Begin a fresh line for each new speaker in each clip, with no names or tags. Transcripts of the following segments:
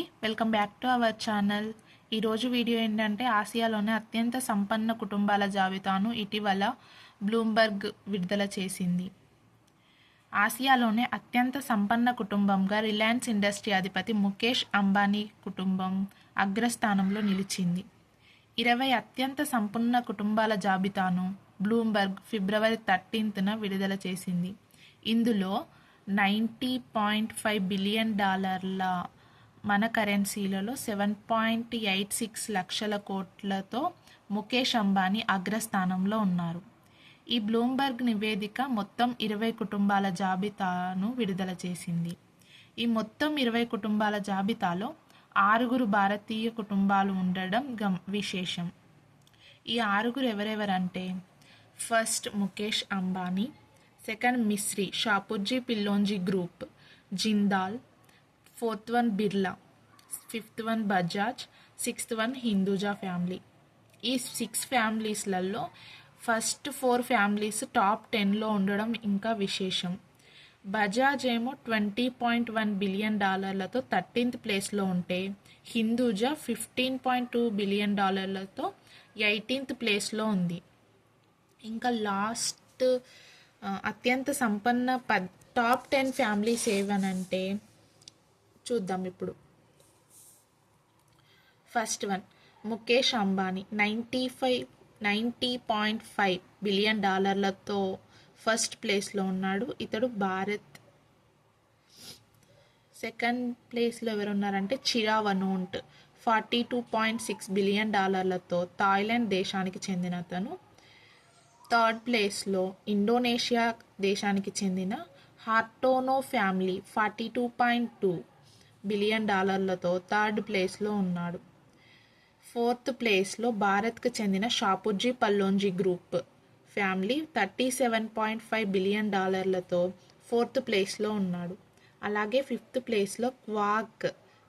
అండి welcome back to our channel ఈరోజు video ఏంటంటే ఆసియాలోనే అత్యంత సంపన్న కుటుంబాల జాబితాను ఇటీవల బ్లూంబర్గ్ విడుదల చేసింది. ఆసియాలోనే అత్యంత సంపన్న కుటుంబంగా రిలయన్స్ ఇండస్ట్రీ అధిపతి ముఖేష్ అంబానీ కుటుంబం అగ్రస్థానంలో నిలిచింది. ఇరవై అత్యంత సంపన్న కుటుంబాల జాబితాను బ్లూంబర్గ్ ఫిబ్రవరి థర్టీన్త్న విడుదల చేసింది. ఇందులో నైంటీ పాయింట్ ఫైవ్ బిలియన్ డాలర్ల మన కరెన్సీలలో సెవెన్ పాయింట్ ఎయిట్ సిక్స్ లక్షల కోట్లతో ముఖేష్ అంబానీ అగ్రస్థానంలో ఉన్నారు. ఈ బ్లూంబర్గ్ నివేదిక మొత్తం ఇరవై కుటుంబాల జాబితాను విడుదల చేసింది. ఈ మొత్తం ఇరవై కుటుంబాల జాబితాలో ఆరుగురు భారతీయ కుటుంబాలు ఉండడం గం విశేషం. ఈ ఆరుగురు ఎవరెవరంటే first Mukesh Ambani second Mistry Shapoorji Pallonji group Jindal fourth one Birla fifth one Bajaj sixth one Hinduja family. ఈ సిక్స్ ఫ్యామిలీస్లలో ఫస్ట్ ఫోర్ ఫ్యామిలీస్ టాప్ టెన్లో ఉండడం ఇంకా విశేషం. బజాజ్ ఏమో ట్వంటీ పాయింట్ వన్ బిలియన్ డాలర్లతో థర్టీన్త్ ప్లేస్లో ఉంటే Hinduja fifteen point two billion డాలర్లతో eighteenth ప్లేస్లో ఉంది. ఇంకా లాస్ట్ అత్యంత సంపన్న పద్ టాప్ టెన్ ఫ్యామిలీస్ ఏవనంటే చూద్దాం ఇప్పుడు. First one Mukesh Ambani ninety five ninety point five billion డాలర్లతో first ప్లేస్లో ఉన్నాడు. ఇతడు భారత్. సెకండ్ ప్లేస్లో ఎవరున్నారంటే Chearavanont forty two point six billion డాలర్లతో Thailand దేశానికి చెందిన అతను. థర్డ్ ప్లేస్లో ఇండోనేషియా దేశానికి చెందిన Hartono family forty two point two billion డాలర్లతో third ప్లేస్లో ఉన్నాడు. ఫోర్త్ ప్లేస్లో భారత్కు చెందిన Shapoorji Pallonji group family thirty seven point five billion డాలర్లతో fourth ప్లేస్లో ఉన్నాడు. అలాగే ఫిఫ్త్ ప్లేస్లో Kwok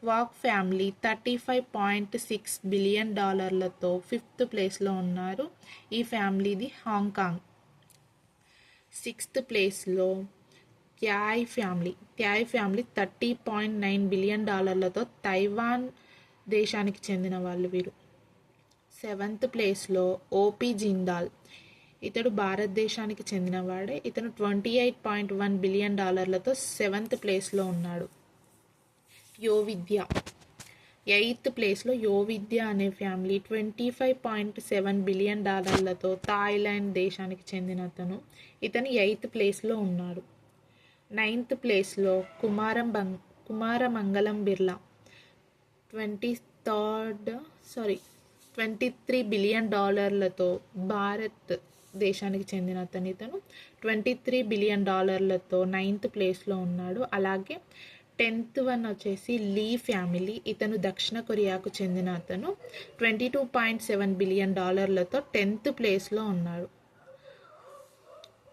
Kwok family thirty five point six billion డాలర్లతో fifth ప్లేస్లో ఉన్నారు. ఈ ఫ్యామిలీది హాంకాంగ్. సిక్స్త్ ప్లేస్లో Tsai family. Tsai family thirty point nine billion డాలర్లతో Taiwan దేశానికి చెందిన వాళ్ళు వీరు. సెవెంత్ ప్లేస్లో ఓపీ జిందాల్. ఇతడు భారతదేశానికి చెందినవాడే ఇతను twenty eight point one billion డాలర్లతో seventh ప్లేస్లో ఉన్నాడు. Yoovidhya. ఎయిత్ ప్లేస్లో యో విద్య అనే family twenty five point seven billion డాలర్లతో Thailand దేశానికి చెందిన అతను. ఇతను ఎయిత్ ప్లేస్లో ఉన్నాడు. నైన్త్ ప్లేస్లో కుమారం బంగ్ Kumarmangalam Birla. Twenty third sorry twenty three billion డాలర్లతో Bharat దేశానికి చెందిన అతను ఇతను. ట్వంటీ త్రీ బిలియన్ డాలర్లతో నైన్త్ ప్లేస్లో ఉన్నాడు. అలాగే టెన్త్ వన్ వచ్చేసి లీ ఫ్యామిలీ ఇతను దక్షిణ కొరియాకు చెందిన అతను. Twenty two point seven billion డాలర్లతో tenth ప్లేస్లో ఉన్నాడు.